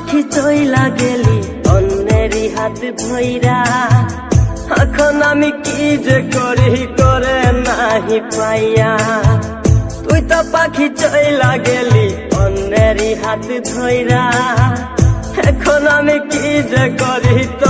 পাখি চইলা গেলি, অন্যেরই হাত ভৈরা এখন আমি কি যে করি করে নাহি পাইয়া। তুই তো পাখি চইলা গেলি, অন্যেরই হাত ধইরা। এখন আমি কি যে করি তোরে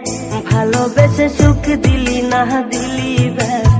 ভালোবেসে সুখ দিলি না দিলি ব্যাস।